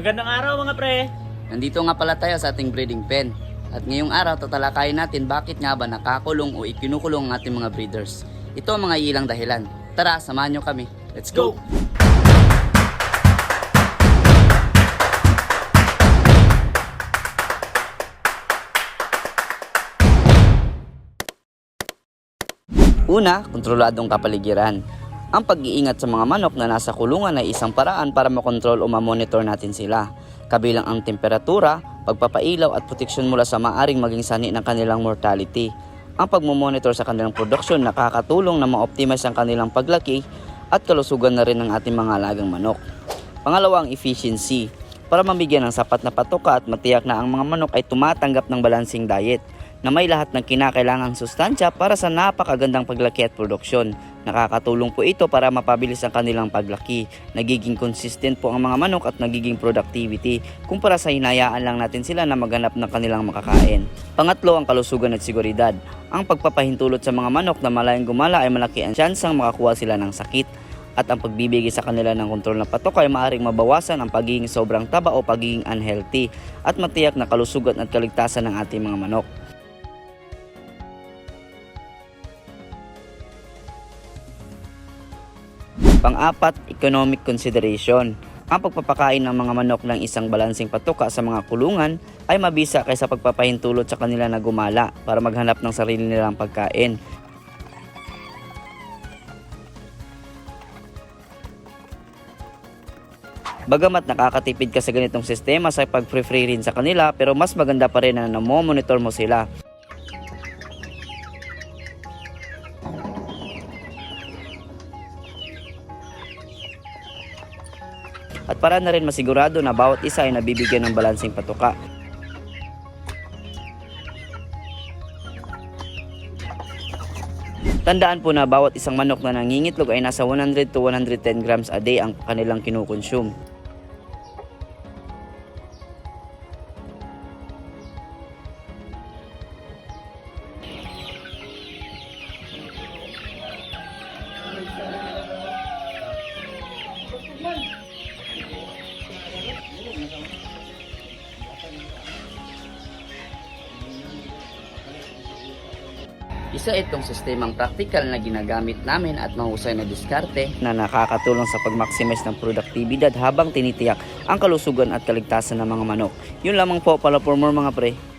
Magandang araw mga pre. Nandito nga pala tayo sa ating breeding pen. At ngayong araw tatalakayin natin bakit nga ba nakakulong o ikinukulong ang ating mga breeders. Ito ang mga ilang dahilan. Tara, samahan nyo kami. Let's go! Una, kontroladong kapaligiran. Ang pag-iingat sa mga manok na nasa kulungan ay isang paraan para makontrol o mamonitor natin sila. Kabilang ang temperatura, pagpapailaw at proteksyon mula sa maaring maging sani ng kanilang mortality. Ang pagmumonitor sa kanilang produksyon nakakatulong na ma-optimize ang kanilang paglaki at kalusugan na rin ng ating mga alagang manok. Pangalawa ang efficiency. Para mabigyan ng sapat na patuka at matiyak na ang mga manok ay tumatanggap ng balancing diet na may lahat ng kinakailangang sustansya para sa napakagandang paglaki at produksyon. Nakakatulong po ito para mapabilis ang kanilang paglaki. Nagiging consistent po ang mga manok at nagiging productivity kumpara sa hinayaan lang natin sila na maghanap ng kanilang makakain. Pangatlo ang kalusugan at seguridad. Ang pagpapahintulot sa mga manok na malayang gumala ay malaki ang tsansang makakuha sila ng sakit at ang pagbibigay sa kanila ng kontrol na patok ay maaaring mabawasan ang pagiging sobrang taba o pagiging unhealthy at matiyak na kalusugan at kaligtasan ng ating mga manok. Pang-apat, economic consideration. Ang pagpapakain ng mga manok ng isang balansing patuka sa mga kulungan ay mabisa kaysa pagpapahintulot sa kanila na gumala para maghanap ng sarili nilang pagkain. Bagamat nakakatipid ka sa ganitong sistema sa pag-free rin sa kanila pero mas maganda pa rin na namomonitor mo sila at para na rin masigurado na bawat isa ay nabibigyan ng balansing patuka. Tandaan po na bawat isang manok na nangingitlog ay nasa 100 to 110 grams a day ang kanilang kinukonsume. Isa itong sistemang praktikal na ginagamit namin at mahusay na diskarte na nakakatulong sa pag-maximize ng produktibidad habang tinitiyak ang kalusugan at kaligtasan ng mga manok. Yun lamang po pala for more mga pre.